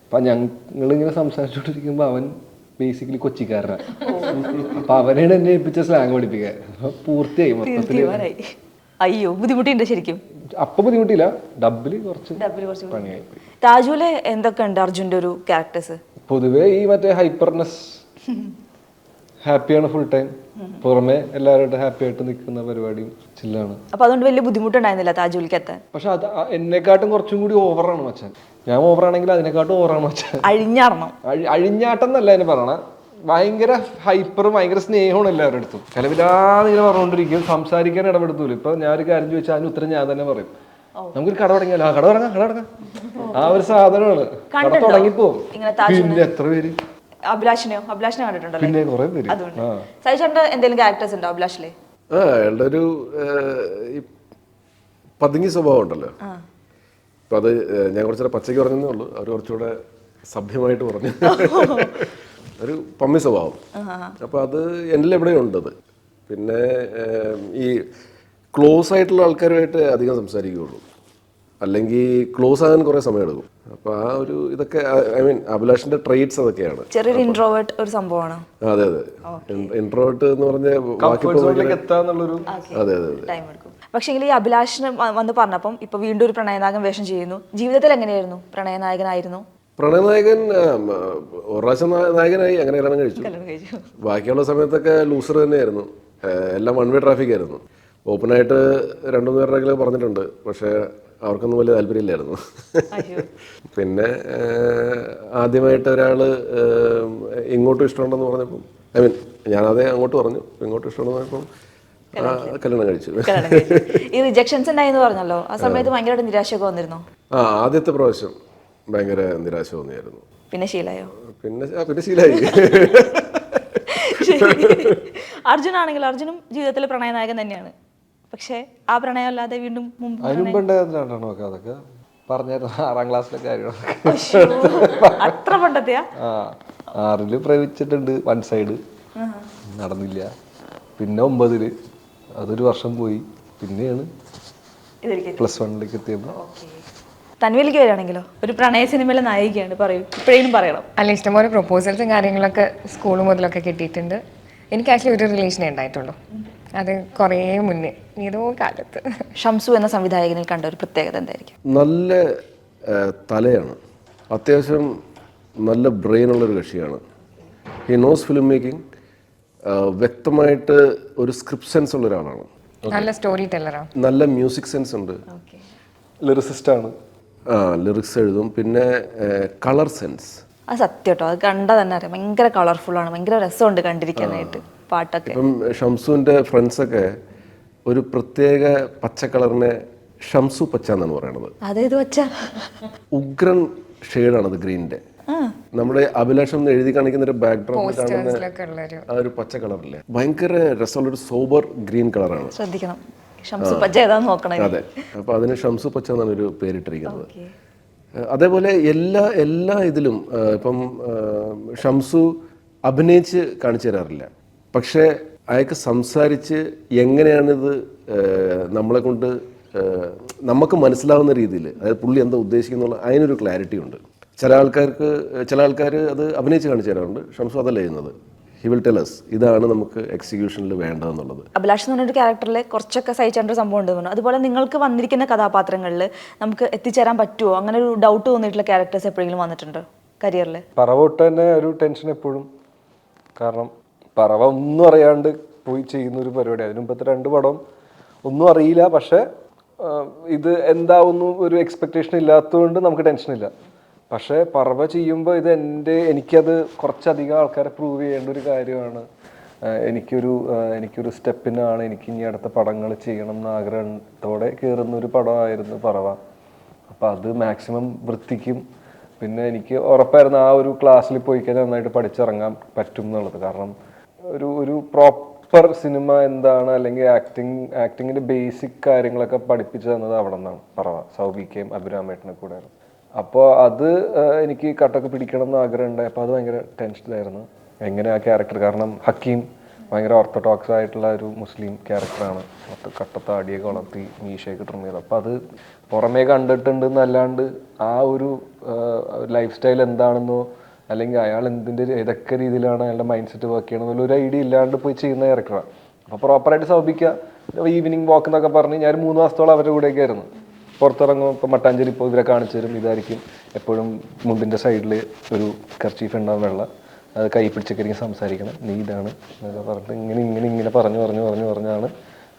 അപ്പം ഞങ്ങളിങ്ങനെ സംസാരിച്ചുകൊണ്ടിരിക്കുമ്പോൾ അവൻ ബേസിക്കലി കൊച്ചിക്കാരനാണ് അപ്പം അവനാണ് എന്നെ ഏൽപ്പിച്ച സ്ലാങ് പഠിപ്പിക്കാൻ. അപ്പൊ പൂർത്തിയായി മൊത്തത്തിൽ അയ്യോ ബുദ്ധിമുട്ടിണ്ട് ശരിക്കും. അപ്പൊ ബുദ്ധിമുട്ടില്ല. ഡബിൽ കുറച്ച് പണിയായി. താജുലെ എന്തൊക്കെ ഉണ്ട് അർജുന്റെ ഒരു ക്യാരക്ടേഴ്സ് പൊതുവേ ഈ മറ്റേ ഹൈപ്പർനെസ് [LAUGHS] ഹാപ്പിയാണ് ഫുൾ ടൈം പുറമെ എല്ലാവരുമായിട്ട് ഹാപ്പി ആയിട്ട് നിൽക്കുന്ന പരിപാടിയും ചില്ലാണ് അപ്പൊ അതുകൊണ്ട് വലിയ ബുദ്ധിമുട്ടുണ്ടായിരുന്നില്ല താജുലിക്ക് എത്താൻ പക്ഷെ അത് എന്നെക്കാട്ടും കുറച്ചും കൂടി ഓവറാണ് മച്ചാൻ. ഞാൻ ഓവറാണെങ്കിൽ അതിനെക്കാട്ടും ഓവറാണ് മച്ചാൻ. അഴിഞ്ഞാടണം. അഴിഞ്ഞാട്ടം എന്നല്ല അതിന് പറയണ. ഭയങ്കര ഹൈപ്പറും ഭയങ്കര സ്നേഹമാണ് എല്ലാവരുടെ അടുത്തും. ചിലവില്ലാതെ ഇങ്ങനെ പറഞ്ഞുകൊണ്ടിരിക്കും. സംസാരിക്കാൻ ഇടപെടുത്തൂല. ഇപ്പൊ ഞാൻ ഒരു കാര്യം ചോദിച്ചാൽ അതിന് ഉത്തരം ഞാൻ തന്നെ പറയും. നമുക്കൊരു കട തുടങ്ങിയാലോ? ആ കട തുടങ്ങാം കട തുടങ്ങാം. ആ ഒരു സാധനമാണ്. കട തുടങ്ങിപ്പോ തുടങ്ങിപ്പോവും. പിന്നെ എത്ര പേര്? അഭിലാഷിനെയോ? അഭിലാഷിനെ കണ്ടിട്ടുണ്ടല്ലോ? പിന്നെ കുറെ പേര്. അതുകൊണ്ട്. ആ. എന്തെങ്കിലും ക്യാരക്ടേഴ്സ് ഉണ്ടോ അഭിലാഷിലെ? ആ അയാളുടെ ഒരു ഏഹ്, ഈ പതുങ്ങി സ്വഭാവം ഉണ്ടല്ലോ. അപ്പം അത് ഏഹ്, ഞാൻ കുറച്ചുകൂടെ പച്ചയ്ക്ക് പറഞ്ഞതേ ഉള്ളൂ. അവർ കുറച്ചുകൂടെ സഭ്യമായിട്ട് പറഞ്ഞു. [LAUGHS] ഒരു പമ്മി സ്വഭാവം. അപ്പം അത് എന്നിൽ എവിടെയും ഉണ്ടത്. പിന്നെ ഈ ക്ലോസ് ആയിട്ടുള്ള ആൾക്കാരുമായിട്ട് അധികം സംസാരിക്കുകയുള്ളൂ. അല്ലെങ്കിൽ ക്ലോസ് ആകാൻ കുറേ സമയമെടുക്കും. അപ്പോൾ ആ ഒരു ഇതൊക്കെ ഐ മീൻ അഭിലാഷിന്റെ ട്രേറ്റ്സ് അതൊക്കെയാണ്. ചെറിയൊരു ഇൻട്രോവേർട്ട് ഒരു സംഭവമാണ്? അതെ അതെ. ഇൻട്രോവേർട്ട് എന്ന് പറഞ്ഞ അതെ അതെ ടൈം എടുക്കും. പക്ഷേ ഈ അഭിലാഷിന് വന്ന് പറഞ്ഞപ്പം ഇപ്പൊ വീണ്ടും ഒരു പ്രണയനായകൻ വേഷം ചെയ്യുന്നു. ജീവിതത്തിൽ എങ്ങനെയായിരുന്നു? പ്രണയനായകനായിരുന്നു? പ്രണയനായകൻ ആം, ഒരു പ്രാവശ്യം നാ- നായകനായി. അങ്ങനെ കല്യാണം കഴിച്ചു. ബാക്കിയുള്ള സമയത്തൊക്കെ ലൂസർ തന്നെയായിരുന്നു. എല്ലാം വൺ വേ ട്രാഫിക് ആയിരുന്നു. ഓപ്പണായിട്ട് രണ്ടു മൂന്ന് പേരുടെയൊക്കെ പറഞ്ഞിട്ടുണ്ട്. പക്ഷേ അവർക്കൊന്നും വലിയ താല്പര്യമില്ലായിരുന്നു. പിന്നെ ആദ്യമായിട്ട് ഒരാൾ ഇങ്ങോട്ടും ഇഷ്ടമുണ്ടെന്ന് പറഞ്ഞപ്പം ഐ മീൻ ഞാനതേ അങ്ങോട്ട് പറഞ്ഞു. ഇങ്ങോട്ടും ഇഷ്ടമുണ്ടെന്ന് പറഞ്ഞപ്പം കല്യാണം കഴിച്ചു. ഈ റിജക്ഷൻസ് ഉണ്ടായെന്ന് പറഞ്ഞല്ലോ. ആ സമയത്ത് ഭയങ്കരമായിട്ട് നിരാശയൊക്കെ വന്നിരുന്നു? ആ ആദ്യത്തെ പ്രാവശ്യം ഭയങ്കര നിരാശ തോന്നിയായിരുന്നു പിന്നെ ശീലായോ? പിന്നെ പിന്നെ ശീലായി. അർജുൻ ആണെങ്കിൽ അർജുനും ജീവിതത്തിലെ പ്രണയനായകൻ തന്നെയാണ്. പക്ഷേ ആ പ്രണയം അല്ലാതെ വീണ്ടും മുമ്പ് അതിന് മുമ്പ് ഉണ്ടായിരുന്നു രണ്ടെണ്ണം ഒക്കെ അതൊക്കെ? പറഞ്ഞായിരുന്നു ആറാം ക്ലാസ്സിലെ കാര്യങ്ങളൊക്കെ. അത്ര പണ്ടത്തെയാ? ആറിൽ പ്രേമിച്ചിട്ടുണ്ട് വൺ സൈഡ് നടന്നില്ല. പിന്നെ ഒമ്പതിൽ. അതൊരു വർഷം പോയി. പിന്നെയാണ് പ്ലസ് വണ്ണിലേക്ക് എത്തിയത് തൻവിലേക്ക് വരികയാണെങ്കിലോ? ഒരു പ്രണയ സിനിമയിലെ നായികയാണ് പറയും. ഇപ്പോഴേലും പറയണം. അല്ല ഇഷ്ടംപോലെ പ്രൊപ്പോസൽസും കാര്യങ്ങളൊക്കെ സ്കൂൾ മുതലൊക്കെ കിട്ടിയിട്ടുണ്ട്. എനിക്ക് ആക്ച്വലി ഒരു റിലേഷനേ ഉണ്ടായിട്ടുള്ളൂ. അത് കുറേ മുന്നേ ഏതോ കാലത്ത്. ഷംസു എന്ന സംവിധായകനിൽ കണ്ട ഒരു പ്രത്യേകത എന്തായിരിക്കും? നല്ല തലയാണ്. അത്യാവശ്യം നല്ല ബ്രെയിനുള്ളൊരു കക്ഷിയാണ്. ഈ നോസ് ഫിലിം മേക്കിംഗ് വ്യക്തമായിട്ട് ഒരു സ്ക്രിപ്റ്റ് സെൻസ് ഉള്ള ഒരാളാണ്. നല്ല സ്റ്റോറി ടെല്ലറാണ് നല്ല മ്യൂസിക് സെൻസ് ഉണ്ട്. ഓക്കെ ലിറിസിസ്റ്റ് ആണ്. ആ ലിറിക്സ് എഴുതും. പിന്നെ കളർ സെൻസ് അത് സത്യം കേട്ടോ. അത് കണ്ടാൽ തന്നെ അറിയാം. ഭയങ്കര കളർഫുൾ ആണ്. ഭയങ്കര രസമുണ്ട് കണ്ടിരിക്കാനായിട്ട്. പാട്ടൊക്കെ. ഇപ്പം ഷംസുവിന്റെ ഫ്രണ്ട്സൊക്കെ ഒരു പ്രത്യേക പച്ചക്കളറിനെ ഷംസു പച്ച എന്നാണ് പറയണത്. അതേത് പച്ച? ഉഗ്രൻ ഷെയ്ഡാണത് ഗ്രീനിന്റെ നമ്മുടെ അഭിലാഷം എന്ന് എഴുതി കാണിക്കുന്ന ഒരു ബാക്ക്ഡ്രോപ്പ് കാണുന്ന ആ ഒരു പച്ച കളറില്ലേ? ഭയങ്കര രസമുള്ള ഒരു സോബർ ഗ്രീൻ കളറാണ്. ശ്രദ്ധിക്കണം. ഷംസു പച്ച ഏതാന്ന് നോക്കണം. അതെ. അപ്പൊ അതിന് ഷംസു പച്ച എന്നാണ് ഒരു പേരിട്ടിരിക്കുന്നത്. ഓക്കെ. അതേപോലെ എല്ലാ എല്ലാ ഇതിലും ഇപ്പം ഷംസു അഭിനയിച്ച് കാണിച്ചു തരാറില്ല. പക്ഷേ അയാൾക്ക് സംസാരിച്ച് എങ്ങനെയാണിത് നമ്മളെ കൊണ്ട് നമുക്ക് മനസ്സിലാവുന്ന രീതിയിൽ അതായത് പുള്ളി എന്താ ഉദ്ദേശിക്കുന്നുള്ള അതിനൊരു ക്ലാരിറ്റി ഉണ്ട്. ചില ആൾക്കാർക്ക് ചില ആൾക്കാർ അത് അഭിനയിച്ച് കാണിച്ചു തരാറുണ്ട്. ഷംസു അതല്ല ചെയ്യുന്നത്. ഹി വിൽ ടെലസ് ഇതാണ് നമുക്ക് എക്സിക്യൂഷനിൽ വേണ്ടതെന്നുള്ളത്. അഭിലാഷ് എന്ന് പറഞ്ഞൊരു ക്യാരക്ടറിൽ കുറച്ചൊക്കെ സഹിച്ചേണ്ട ഒരു സംഭവം ഉണ്ട് അതുപോലെ നിങ്ങൾക്ക് വന്നിരിക്കുന്ന കഥാപാത്രങ്ങളിൽ നമുക്ക് എത്തിച്ചേരാൻ പറ്റുമോ? അങ്ങനെ ഒരു ഡൗട്ട് തോന്നിയിട്ടുള്ള ക്യാരക്ടേഴ്സ് എപ്പോഴെങ്കിലും വന്നിട്ടുണ്ടോ കരിയറിൽ പറവോട്ട് തന്നെ ഒരു ടെൻഷൻ എപ്പോഴും. കാരണം പറവ ഒന്നും അറിയാണ്ട് പോയി ചെയ്യുന്ന ഒരു പരിപാടി. അതിന് മുമ്പത്തെ രണ്ട് പടം ഒന്നും അറിയില്ല. പക്ഷെ ഇത് എന്താവുന്നു ഒരു എക്സ്പെക്ടേഷൻ ഇല്ലാത്തതുകൊണ്ട് നമുക്ക് ടെൻഷനില്ല പക്ഷേ പറവ ചെയ്യുമ്പോൾ ഇത് എന്റെ എനിക്കത് കുറച്ചധികം ആൾക്കാരെ പ്രൂവ് ചെയ്യേണ്ട ഒരു കാര്യമാണ്. എനിക്കൊരു എനിക്കൊരു സ്റ്റെപ്പിനാണ് എനിക്ക് ഇനി അടുത്ത പടങ്ങൾ ചെയ്യണം എന്ന ആഗ്രഹത്തോടെ കയറുന്ന ഒരു പടമായിരുന്നു പറവ. അപ്പോൾ അത് മാക്സിമം വൃത്തിക്കും. പിന്നെ എനിക്ക് ഉറപ്പായിരുന്നു ആ ഒരു ക്ലാസ്സിൽ പോയി കഴിഞ്ഞാൽ നന്നായിട്ട് പഠിച്ചിറങ്ങാൻ പറ്റും എന്നുള്ളത്. കാരണം ഒരു ഒരു പ്രോപ്പർ സിനിമ എന്താണ്? അല്ലെങ്കിൽ ആക്ടിങ് ആക്ടിങ്ങിന്റെ ബേസിക് കാര്യങ്ങളൊക്കെ പഠിപ്പിച്ചു തന്നത് അവിടെ നിന്നാണ് പറവ. സൗബിക്കയും അഭിരാമേട്ടനെ കൂടെ. അപ്പോൾ അത് എനിക്ക് കട്ടൊക്കെ പിടിക്കണം എന്ന് ആഗ്രഹം ഉണ്ടായി. അപ്പോൾ അത് ഭയങ്കര ടെൻഷനിലായിരുന്നു എങ്ങനെ ആ ക്യാരക്ടർ കാരണം ഹക്കീം ഭയങ്കര ഓർത്തഡോക്സ് ആയിട്ടുള്ള ഒരു മുസ്ലിം ക്യാരക്ടറാണ് മൊത്തം കട്ടത്താടിയൊക്കെ വളർത്തി മീശയൊക്കെ ട്രിം ചെയ്ത് അപ്പോൾ അത് പുറമേ കണ്ടിട്ടുണ്ട് എന്നല്ലാണ്ട് ആ ഒരു ലൈഫ് സ്റ്റൈൽ എന്താണെന്നോ അല്ലെങ്കിൽ അയാൾ എന്തിന്റെ ഏതൊക്കെ രീതിയിലാണ് അയാളുടെ മൈൻഡ് സെറ്റ് വർക്ക് ചെയ്യണം എന്നുള്ള ഒരു ഐഡിയ ഇല്ലാണ്ട് പോയി ചെയ്യുന്ന ക്യാരക്ടറാണ് അപ്പോൾ പ്രോപ്പറായിട്ട് സൗഭിക്കുക ഈവനിങ് വാക്ക് എന്നൊക്കെ പറഞ്ഞ് ഞാൻ മൂന്ന് മാസത്തോളം അവരുടെ കൂടെയൊക്കെ ആയിരുന്നു. പുറത്തിറങ്ങും ഇപ്പോൾ മട്ടാഞ്ചേരി ഇപ്പോൾ ഇവരെ കാണിച്ചു തരും. ഇതായിരിക്കും എപ്പോഴും മുണ്ടിന്റെ സൈഡിൽ ഒരു കർച്ചീഫ് ഉണ്ടാകും വെള്ളം. അത് കൈ പിടിച്ചൊക്കെ സംസാരിക്കണം. നീ ഇതാണ് എന്നൊക്കെ പറഞ്ഞിട്ട് ഇങ്ങനെ ഇങ്ങനെ ഇങ്ങനെ പറഞ്ഞു പറഞ്ഞു പറഞ്ഞു പറഞ്ഞാണ്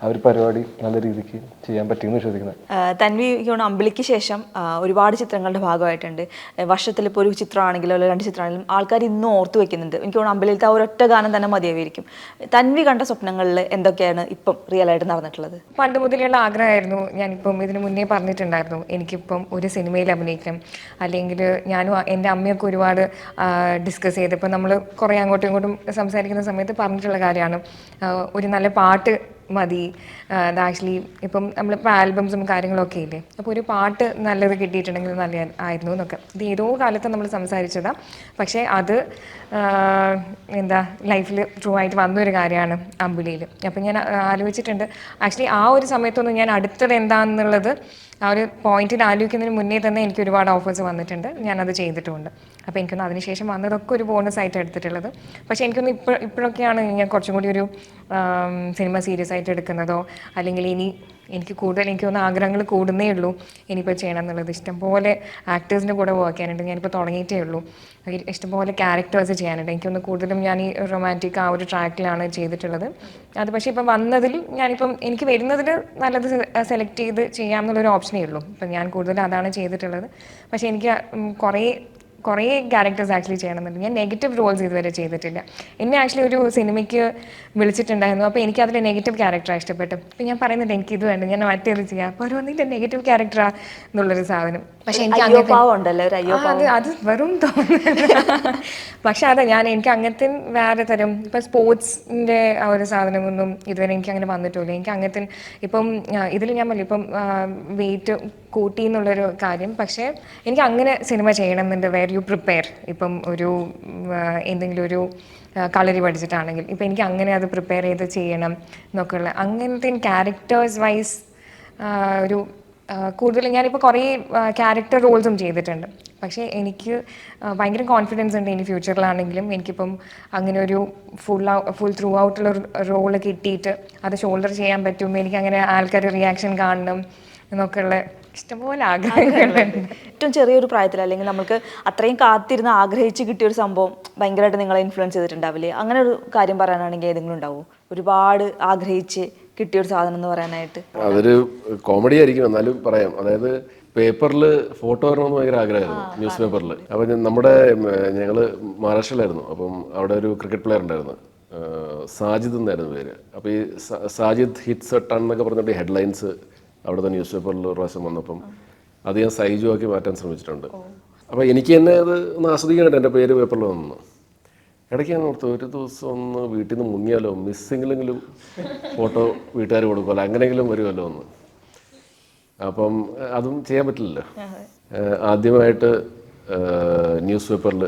ആ ഒരു പരിപാടി നല്ല രീതിക്ക് ചെയ്യാൻ പറ്റിയെന്ന് വിശ്വസിക്കുന്നത്. തൻവി യോണ അമ്പിളിക്ക് ശേഷം ഒരുപാട് ചിത്രങ്ങളുടെ ഭാഗമായിട്ടുണ്ട്. വർഷത്തിൽ ഇപ്പോൾ ഒരു ചിത്രമാണെങ്കിലും അല്ലെങ്കിൽ രണ്ട് ചിത്രമാണെങ്കിലും ആൾക്കാർ ഇന്നും ഓർത്തു വെക്കുന്നുണ്ട്. എനിക്ക് തോന്നുന്നു അമ്പിളിയിലത്തെ ആ ഒരൊറ്റ ഗാനം തന്നെ മതിയായിരിക്കും. തൻവി കണ്ട സ്വപ്നങ്ങളിൽ എന്തൊക്കെയാണ് ഇപ്പം റിയൽ ആയിട്ട് നടന്നിട്ടുള്ളത്? പണ്ട് മുതലുള്ള ആഗ്രഹമായിരുന്നു. ഞാനിപ്പം ഇതിന് മുന്നേ പറഞ്ഞിട്ടുണ്ടായിരുന്നു. എനിക്കിപ്പം ഒരു സിനിമയിൽ അഭിനയിക്കണം അല്ലെങ്കിൽ ഞാനും എന്റെ അമ്മയൊക്കെ ഒരുപാട് ഡിസ്കസ് ചെയ്ത് ഇപ്പം നമ്മൾ കുറേ അങ്ങോട്ടും ഇങ്ങോട്ടും സംസാരിക്കുന്ന സമയത്ത് പറഞ്ഞിട്ടുള്ള കാര്യമാണ്. ഒരു നല്ല പാട്ട് മതി. ആക്ച്വലി ഇപ്പം നമ്മളിപ്പോൾ ആൽബംസും കാര്യങ്ങളൊക്കെ ഇല്ലേ? അപ്പോൾ ഒരു പാട്ട് നല്ലത് കിട്ടിയിട്ടുണ്ടെങ്കിൽ നല്ല ആയിരുന്നു എന്നൊക്കെ. ഇത് ഏതോ കാലത്ത് നമ്മൾ സംസാരിച്ചതാണ് പക്ഷേ അത് എന്താ ലൈഫിൽ ട്രൂ ആയിട്ട് വന്നൊരു കാര്യമാണ് അമ്പുലിയിൽ അപ്പം ഞാൻ ആലോചിച്ചിട്ടുണ്ട്. ആക്ച്വലി ആ ഒരു സമയത്തൊന്നും ഞാൻ അടുത്തത് എന്താണെന്നുള്ളത് ആ ഒരു പോയിന്റിൽ ആലോചിക്കുന്നതിന് മുന്നേ തന്നെ എനിക്ക് ഒരുപാട് ഓഫേഴ്സ് വന്നിട്ടുണ്ട്. ഞാനത് ചെയ്തിട്ടുമുണ്ട് അപ്പോൾ എനിക്കൊന്ന് അതിനുശേഷം വന്നതൊക്കെ ഒരു ബോണസ് ആയിട്ട് എടുത്തിട്ടുള്ളത്. പക്ഷേ എനിക്കൊന്ന് ഇപ്പോൾ ഇപ്പോഴൊക്കെയാണ് ഞാൻ കുറച്ചും കൂടി ഒരു സിനിമ സീരിയസ് ആയിട്ട് എടുക്കുന്നതോ അല്ലെങ്കിൽ ഇനി എനിക്ക് കൂടുതൽ എനിക്ക് തോന്നുന്ന ആഗ്രഹങ്ങൾ കൂടുന്നേ ഉള്ളൂ. ഇനിയിപ്പോൾ ചെയ്യണം എന്നുള്ളത് ഇഷ്ടംപോലെ ആക്ടേഴ്സിന്റെ കൂടെ വർക്ക് ചെയ്യാനുണ്ട്. ഞാനിപ്പോൾ തുടങ്ങിയിട്ടേ ഉള്ളൂ. ഇഷ്ടംപോലെ ക്യാരക്ടേഴ്സ് ചെയ്യാനുണ്ട്. എനിക്കൊന്ന് കൂടുതലും ഞാൻ ഈ റൊമാന്റിക് ആ ഒരു ട്രാക്കിലാണ് ചെയ്തിട്ടുള്ളത്. അത് പക്ഷേ ഇപ്പം വന്നതിൽ ഞാനിപ്പം എനിക്ക് വരുന്നതിൽ നല്ലത് സെലക്ട് ചെയ്ത് ചെയ്യാമെന്നുള്ളൊരു ഓപ്ഷനേ ഉള്ളൂ. ഇപ്പം ഞാൻ കൂടുതൽ അതാണ് ചെയ്തിട്ടുള്ളത്. പക്ഷേ എനിക്ക് കുറേ കുറേ ക്യാരക്ടേഴ്സ് ആക്ച്വലി ചെയ്യണമെന്നുണ്ട്. ഞാൻ നെഗറ്റീവ് റോൾസ് ഇതുവരെ ചെയ്തിട്ടില്ല. എന്നെ ആക്ച്വലി ഒരു സിനിമയ്ക്ക് വിളിച്ചിട്ടുണ്ടായിരുന്നു. അപ്പോൾ എനിക്ക് അതിൽ നെഗറ്റീവ് ക്യാരക്ടറാണ് ഇഷ്ടപ്പെട്ടു അപ്പോൾ ഞാൻ പറയുന്നത് എനിക്ക് ഇത് വേണ്ട ഞാൻ മറ്റേത് ചെയ്യാം. അപ്പോൾ അവർ വന്നിട്ട് നെഗറ്റീവ് ക്യാരക്ടറാ എന്നുള്ളൊരു സാധനം. പക്ഷേ എനിക്ക് അത് അത് വെറും തോന്നുന്നു പക്ഷെ അതെ ഞാൻ എനിക്ക് അങ്ങനത്തെ വേറെ തരം ഇപ്പം സ്പോർട്സിന്റെ ആ ഒരു സാധനമൊന്നും ഇതുവരെ എനിക്ക് അങ്ങനെ വന്നിട്ടില്ല. എനിക്ക് അങ്ങനത്തെ ഇപ്പം ഇതിൽ ഞാൻ പറഞ്ഞു ഇപ്പം വെയിറ്റ് കൂട്ടി എന്നുള്ളൊരു കാര്യം. പക്ഷേ എനിക്ക് അങ്ങനെ സിനിമ ചെയ്യണമെന്നുണ്ട്. വേർ യു പ്രിപ്പയർ ഇപ്പം ഒരു എന്തെങ്കിലും ഒരു കളരി പഠിച്ചിട്ടാണെങ്കിൽ. ഇപ്പം എനിക്ക് അങ്ങനെ അത് പ്രിപ്പയർ ചെയ്ത് ചെയ്യണം എന്നൊക്കെയുള്ള അങ്ങനത്തെ ക്യാരക്ടേഴ്സ് വൈസ് ഒരു കൂടുതൽ ഞാനിപ്പോൾ കുറേ ക്യാരക്ടർ റോൾസും ചെയ്തിട്ടുണ്ട്. പക്ഷേ എനിക്ക് ഭയങ്കര കോൺഫിഡൻസ് ഉണ്ട് ഇനി ഫ്യൂച്ചറിലാണെങ്കിലും എനിക്കിപ്പം അങ്ങനെ ഒരു ഫുൾ ഫുൾ ത്രൂ ഔട്ടുള്ള റോൾ കിട്ടിയിട്ട് അത് ഷോൾഡർ ചെയ്യാൻ പറ്റും. എനിക്ക് അങ്ങനെ ആൾക്കാർ റിയാക്ഷൻ കാണണം എന്നൊക്കെയുള്ള ഇഷ്ടംപോലെ ആഗ്രഹങ്ങളുണ്ട് ഏറ്റവും ചെറിയൊരു പ്രായത്തിൽ അല്ലെങ്കിൽ നമുക്ക് അത്രയും കാത്തിരുന്ന് ആഗ്രഹിച്ച് കിട്ടിയ ഒരു സംഭവം ഭയങ്കരമായിട്ട് നിങ്ങളെ ഇൻഫ്ലുവൻസ് ചെയ്തിട്ടുണ്ടാവില്ലേ? അങ്ങനെ ഒരു കാര്യം പറയാനാണെങ്കിൽ ഏതെങ്കിലും ഉണ്ടാവും? ഒരുപാട് ആഗ്രഹിച്ച് കിട്ടിയ ഒരു സാധനം എന്ന് പറയാനായിട്ട്. അതൊരു കോമഡി ആയിരിക്കും എന്നാലും പറയാം. അതായത് പേപ്പറിൽ ഫോട്ടോ വരണമെന്ന് ഭയങ്കര ആഗ്രഹമായിരുന്നു ന്യൂസ് പേപ്പറിൽ അപ്പം നമ്മുടെ ഞങ്ങൾ മഹാരാഷ്ട്രയിലായിരുന്നു. അപ്പം അവിടെ ഒരു ക്രിക്കറ്റ് പ്ലെയർ ഉണ്ടായിരുന്നു. സാജിദ് എന്നായിരുന്നു പേര്. അപ്പോൾ ഈ സാജിദ് ഹിറ്റ്സ് എട്ടാണെന്നൊക്കെ ടൺ എന്നൊക്കെ പറഞ്ഞിട്ട് ഹെഡ്ലൈൻസ് അവിടുത്തെ ന്യൂസ് പേപ്പറിൽ ഒരു പ്രാവശ്യം വന്നപ്പം. അത് ഞാൻ സൈജു ആക്കി മാറ്റാൻ ശ്രമിച്ചിട്ടുണ്ട്. അപ്പോൾ എനിക്ക് തന്നെ അത് ഒന്ന് ആസ്വദിക്കാനായിട്ട് എന്റെ പേര് പേപ്പറിൽ വന്നു. ഇടയ്ക്ക് ഞാൻ ഓർത്തു ഒരു ദിവസം ഒന്ന് വീട്ടിൽ നിന്ന് മുങ്ങിയാലോ? മിസ്സിങ്ങിലെങ്കിലും ഫോട്ടോ വീട്ടുകാർ കൊടുക്കുമല്ലോ? അങ്ങനെയെങ്കിലും വരുമല്ലോ ഒന്ന് അപ്പം അതും ചെയ്യാൻ പറ്റില്ലല്ലോ. ആദ്യമായിട്ട് ന്യൂസ് പേപ്പറിൽ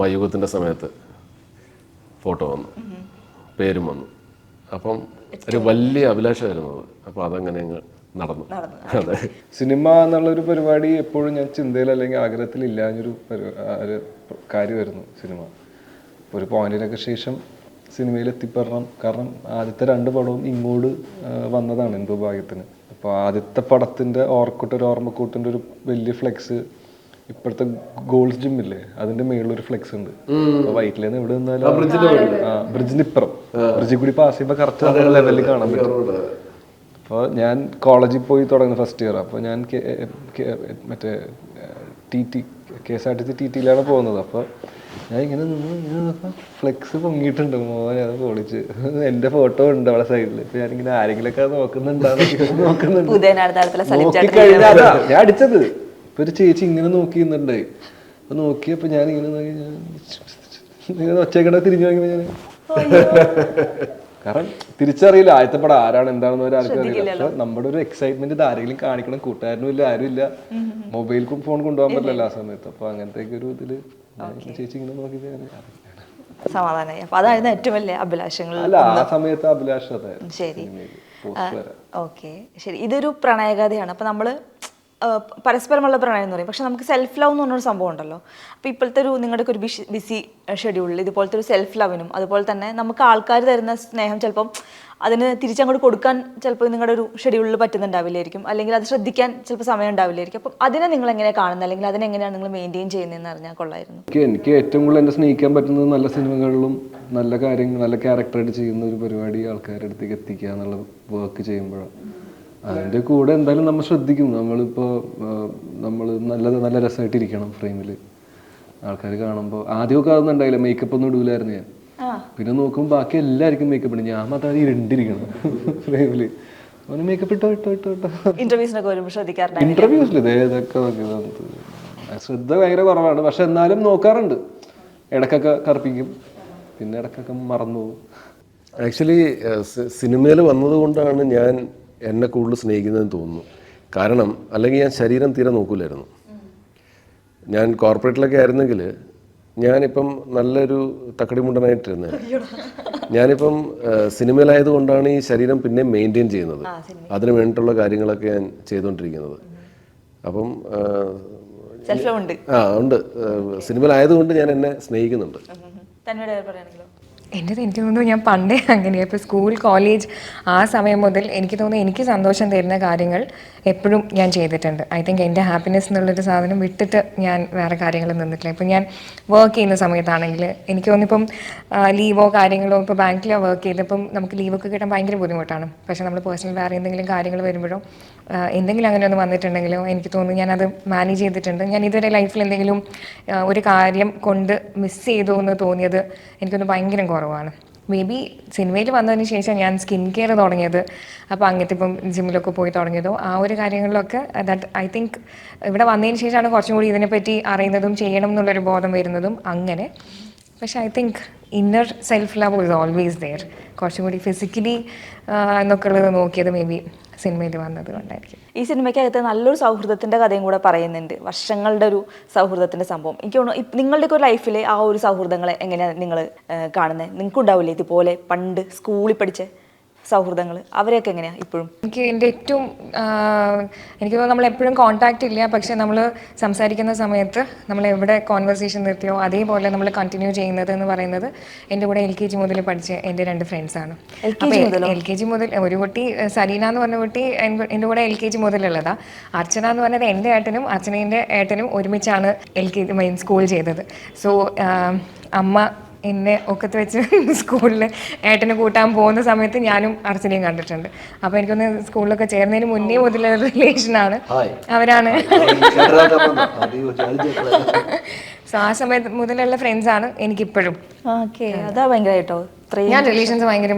മയുഗത്തിന്റെ സമയത്ത് ഫോട്ടോ വന്നു. പേരും വന്നു. അപ്പം ഒരു വലിയ അഭിലാഷമായിരുന്നു അത്. അപ്പോൾ അതങ്ങനെ അങ്ങ് നടന്നു. [LAUGHS] അതെ. സിനിമ എന്നുള്ളൊരു പരിപാടി എപ്പോഴും ഞാൻ ചിന്തയിൽ അല്ലെങ്കിൽ ആഗ്രഹത്തിൽ ഇല്ലാഞ്ഞൊരു ഒരു കാര്യമായിരുന്നു സിനിമ. ഒരു പോയിന്റിനൊക്കെ ശേഷം സിനിമയിൽ എത്തിപ്പെടണം കാരണം ആദ്യത്തെ രണ്ട് പടവും ഇങ്ങോട്ട് വന്നതാണ് എന്തോ ഭാഗ്യത്തിന്. അപ്പോൾ ആദ്യത്തെ പടത്തിന്റെ ഓർക്കൂട്ടൊരു ഓർമ്മക്കൂട്ടിന്റെ ഒരു വലിയ ഫ്ലെക്സ് ഇപ്പോഴത്തെ ഗോൾഡ് ജിം ഇല്ലേ അതിന്റെ മേളിലൊരു ഫ്ലെക്സ് ഉണ്ട്. വൈറ്റിലേന്ന് എവിടെ നിന്നാലും ബ്രിഡ്ജിന്റെ ബ്രിഡ്ജിന് ഇപ്പുറം ബ്രിഡ്ജിൽ കൂടി പാസ് ചെയ്യുമ്പോൾ കറക്റ്റ് ലെവലിൽ കാണാൻ പറ്റും. അപ്പോൾ ഞാൻ കോളേജിൽ പോയി തുടങ്ങുന്ന ഫസ്റ്റ് ഇയർ അപ്പോൾ ഞാൻ മറ്റേ T T K S R T C T ടിയിലാണ് പോകുന്നത്. അപ്പോൾ ഞാൻ ഇങ്ങനെ നിന്ന് ഇങ്ങനെ ഫ്ലെക്സ് പൊങ്ങിയിട്ടുണ്ട് മോനെ അത് പൊളിച്ച്. എന്റെ ഫോട്ടോ ഉണ്ട് അവിടെ സൈഡിൽ ഇപ്പം ഞാനിങ്ങനെ ആരെങ്കിലുമൊക്കെ അത് നോക്കുന്നുണ്ടാവും [LAUGHS] നോക്കുന്നുണ്ട്. ഞാൻ അടിച്ചത്. ഇപ്പൊ ഒരു ചേച്ചി ഇങ്ങനെ നോക്കി നിന്നുണ്ടായി അപ്പൊ നോക്കിയപ്പോ ഞാൻ ഇങ്ങനെ നോക്കി ഞാൻ തിരിഞ്ഞു നോക്കിയപ്പോ ഞാൻ [LAUGHS] കാരണം തിരിച്ചറിയില്ല. ആയത്തപ്പെട പടം ആരാണ് എന്താണെന്ന് ആർക്കും അറിയില്ല. പക്ഷെ നമ്മുടെ ഒരു എക്സൈറ്റ്മെന്റ് ഇത് ആരെങ്കിലും കാണിക്കണം. കൂട്ടുകാരനും ഇല്ല ആരും ഇല്ല. മൊബൈൽ ഫോൺ കൊണ്ടുപോകാൻ പറ്റില്ല ആ സമയത്ത്. അപ്പൊ അങ്ങനത്തെ ഒരു ഇതിൽ ചേച്ചി ഇങ്ങനെ നോക്കി സമാധാനമായി അപ്പൊ അതായിരുന്നു ഏറ്റവും വലിയ അഭിലാഷങ്ങൾ അല്ല ആ സമയത്ത് അഭിലാഷം ശരി. ഓക്കെ. ശരി. ഇതൊരു പ്രണയകഥയാണ് അപ്പൊ നമ്മൾ പരസ്പരമുള്ള പ്രണയം എന്ന് പറയും. പക്ഷെ നമുക്ക് സെൽഫ് ലവ് എന്ന് പറഞ്ഞൊരു സംഭവം ഉണ്ടല്ലോ. അപ്പോൾ ഇപ്പോഴത്തെ ഒരു നിങ്ങളുടെ ഒരു ബിസി ഷെഡ്യൂളിൽ ഇതുപോലത്തെ ഒരു സെൽഫ് ലവിനും അതുപോലെ തന്നെ നമുക്ക് ആൾക്കാർ തരുന്ന സ്നേഹം ചിലപ്പം അതിന് തിരിച്ചങ്ങോട്ട് കൊടുക്കാൻ ചിലപ്പോൾ നിങ്ങളുടെ ഒരു ഷെഡ്യൂളിൽ പറ്റുന്നുണ്ടാവില്ലായിരിക്കും. അല്ലെങ്കിൽ അത് ശ്രദ്ധിക്കാൻ ചിലപ്പോൾ സമയം ഉണ്ടാവില്ലായിരിക്കും. അപ്പം അതിനെ നിങ്ങൾ എങ്ങനെ കാണുന്നത്? അല്ലെങ്കിൽ അതിനെങ്ങനെയാണ് നിങ്ങൾ മെയിന്റെയിൻ ചെയ്യുന്നതെന്ന് അറിഞ്ഞാൽ കൊള്ളായിരുന്നു. എനിക്ക് എനിക്ക് ഏറ്റവും കൂടുതൽ എന്നെ സ്നേഹിക്കാൻ പറ്റുന്നത് നല്ല സിനിമകളിലും നല്ല കാര്യങ്ങൾ നല്ല ക്യാരക്ടറായിട്ട് ചെയ്യുന്ന ഒരു പരിപാടി ആൾക്കാരുടെ അടുത്തേക്ക് എത്തിക്കുക എന്നുള്ള വർക്ക് ചെയ്യുമ്പോഴാണ്. അതിന്റെ കൂടെ എന്തായാലും നമ്മൾ ശ്രദ്ധിക്കും നമ്മളിപ്പോൾ നമ്മൾ നല്ല നല്ല രസമായിട്ടിരിക്കണം ഫ്രെയിമിൽ ആൾക്കാർ കാണുമ്പോൾ ആദ്യമൊക്കെ അതൊന്നും ഉണ്ടായില്ല. മേക്കപ്പ് ഒന്നും ഇടൂലായിരുന്നു ഞാൻ. പിന്നെ നോക്കുമ്പോൾ ബാക്കി എല്ലാവർക്കും മേക്കപ്പ് ഉണ്ട്. ഞാൻ മാത്രം ഇരുണ്ടിരിക്കണം ഫ്രെയിമിൽ അവന് മേക്കപ്പ് ഇട്ടോ ഇട്ടോ ഇട്ടോ ഇട്ടോ. ഇന്റർവ്യൂസിനൊക്കെ വരുമ്പോൾ ശ്രദ്ധിക്കാറുണ്ട് ഇന്റർവ്യൂസിൽ ഇതേ ഇതൊക്കെ ശ്രദ്ധ ഭയങ്കര കുറവാണ്. പക്ഷെ എന്നാലും നോക്കാറുണ്ട്. ഇടക്കൊക്കെ കറുപ്പിക്കും. പിന്നെ ഇടക്കൊക്കെ മറന്നു പോകും. ആക്ച്വലി സിനിമയിൽ വന്നതുകൊണ്ടാണ് ഞാൻ എന്നെ കൂടുതൽ സ്നേഹിക്കുന്നതെന്ന് തോന്നുന്നു. കാരണം അല്ലെങ്കിൽ ഞാൻ ശരീരം തീരെ നോക്കില്ലായിരുന്നു ഞാൻ കോർപ്പറേറ്റിലൊക്കെ ആയിരുന്നെങ്കിൽ ഞാനിപ്പം നല്ലൊരു തക്കടിമുണ്ടനായിട്ടിരുന്നത് ഞാനിപ്പം സിനിമയിലായതുകൊണ്ടാണ് ഈ ശരീരം പിന്നെ മെയിന്റെയിൻ ചെയ്യുന്നത്. അതിന് വേണ്ടിയിട്ടുള്ള കാര്യങ്ങളൊക്കെ ഞാൻ ചെയ്തുകൊണ്ടിരിക്കുന്നത്. അപ്പം ആ ഉണ്ട്. സിനിമയിലായതുകൊണ്ട് ഞാൻ എന്നെ സ്നേഹിക്കുന്നുണ്ട്. എന്റെ എനിക്ക് തോന്നുന്നു ഞാൻ പണ്ടേ അങ്ങനെയാണ് ഇപ്പോൾ സ്കൂൾ കോളേജ് ആ സമയം മുതൽ എനിക്ക് തോന്നുന്നു എനിക്ക് സന്തോഷം തരുന്ന കാര്യങ്ങൾ എപ്പോഴും ഞാൻ ചെയ്തിട്ടുണ്ട്. ഐ തിങ്ക് എന്റെ ഹാപ്പിനെസ് എന്നുള്ളൊരു സാധനം വിട്ടിട്ട് ഞാൻ വേറെ കാര്യങ്ങൾ നിന്നിട്ടില്ല. ഇപ്പം ഞാൻ വർക്ക് ചെയ്യുന്ന സമയത്താണെങ്കിൽ എനിക്ക് തോന്നിപ്പം ലീവോ കാര്യങ്ങളോ ഇപ്പോൾ ബാങ്കിലോ വർക്ക് ചെയ്തപ്പം നമുക്ക് ലീവൊക്കെ കിട്ടാൻ ഭയങ്കര ബുദ്ധിമുട്ടാണ്. പക്ഷേ നമ്മൾ പേഴ്സണൽ വേറെ എന്തെങ്കിലും കാര്യങ്ങൾ വരുമ്പോഴോ എന്തെങ്കിലും അങ്ങനെ ഒന്ന് വന്നിട്ടുണ്ടെങ്കിലും എനിക്ക് തോന്നുന്നു ഞാനത് മാനേജ് ചെയ്തിട്ടുണ്ട്. ഞാൻ ഇതുവരെ ലൈഫിൽ എന്തെങ്കിലും ഒരു കാര്യം കൊണ്ട് മിസ് ചെയ്തു എന്ന് തോന്നിയത് എനിക്കൊന്ന് ഭയങ്കര കുറവാണ്. മേ ബി സിനിമയിൽ വന്നതിന് ശേഷം ഞാൻ സ്കിൻ കെയർ തുടങ്ങിയത്. അപ്പോൾ അങ്ങനത്തെ ഇപ്പം ജിമ്മിലൊക്കെ പോയി തുടങ്ങിയതോ ആ ഒരു കാര്യങ്ങളിലൊക്കെ ദാറ്റ് ഐ തിങ്ക് ഇവിടെ വന്നതിന് ശേഷമാണ് കുറച്ചും കൂടി ഇതിനെപ്പറ്റി അറിയുന്നതും ചെയ്യണം എന്നുള്ളൊരു ബോധം വരുന്നതും അങ്ങനെ. പക്ഷേ I think inner self love is always there കുറച്ചും കൂടി ഫിസിക്കലി എന്നൊക്കെ ഉള്ളത് നോക്കിയത് മേ ബി സിനിമയിൽ വന്നത് കൊണ്ടായിരിക്കും ഈ സിനിമയ്ക്കകത്ത് നല്ലൊരു സൗഹൃദത്തിന്റെ കഥയും കൂടെ പറയുന്നുണ്ട്. വർഷങ്ങളുടെ ഒരു സൗഹൃദത്തിന്റെ സംഭവം. എനിക്ക് തോന്നുന്നു നിങ്ങളുടെയൊക്കെ ഒരു ലൈഫിൽ ആ ഒരു സൗഹൃദങ്ങളെ എങ്ങനെയാണ് നിങ്ങൾ കാണുന്നത് നിങ്ങൾക്ക് ഉണ്ടാവില്ലേ ഇതുപോലെ പണ്ട് സ്കൂളിൽ പഠിച്ച സൗഹൃദങ്ങൾ അവരെയൊക്കെ എങ്ങനെയാ ഇപ്പോഴും? എനിക്ക് എന്റെ ഏറ്റവും എനിക്ക് നമ്മൾ എപ്പോഴും കോൺടാക്റ്റ് ഇല്ല പക്ഷെ നമ്മൾ സംസാരിക്കുന്ന സമയത്ത് നമ്മൾ എവിടെ കോൺവെർസേഷൻ നിർത്തിയോ അതേപോലെ നമ്മൾ കണ്ടിന്യൂ ചെയ്യുന്നത് എന്ന് പറയുന്നത് എന്റെ കൂടെ എൽ കെ ജി മുതൽ പഠിച്ച എന്റെ രണ്ട് ഫ്രണ്ട്സാണ് എൽ കെ ജി മുതൽ ഒരു കുട്ടി സലീന എന്ന് പറഞ്ഞ കുട്ടി എന്റെ കൂടെ എൽ കെ ജി മുതലുള്ളതാ. അർച്ചന എന്ന് പറഞ്ഞത് എന്റെ ഏട്ടനും അർച്ചനേന്റെ ഏട്ടനും ഒരുമിച്ചാണ് എൽ കെ ജി സ്കൂൾ ചെയ്തത്. സോ അമ്മ എന്നെ ഒക്കത്ത് വെച്ച് [LAUGHS] സ്കൂളിൽ ഏട്ടനെ കൂട്ടാൻ പോകുന്ന സമയത്ത് ഞാനും അർച്ചനയും കണ്ടിട്ടുണ്ട്. അപ്പോൾ എനിക്കൊന്ന് സ്കൂളിലൊക്കെ ചേർന്നതിന് മുന്നേ മുതൽ റിലേഷൻ ആണ്. അവരാണ്. സോ [LAUGHS] ആ സമയത്ത് മുതലുള്ള ഫ്രണ്ട്സ് ഫ്രണ്ട്സാണ് എനിക്കിപ്പോഴും. ഓക്കെ അതാ ഞാൻ റിലേഷൻസ് ഭയങ്കര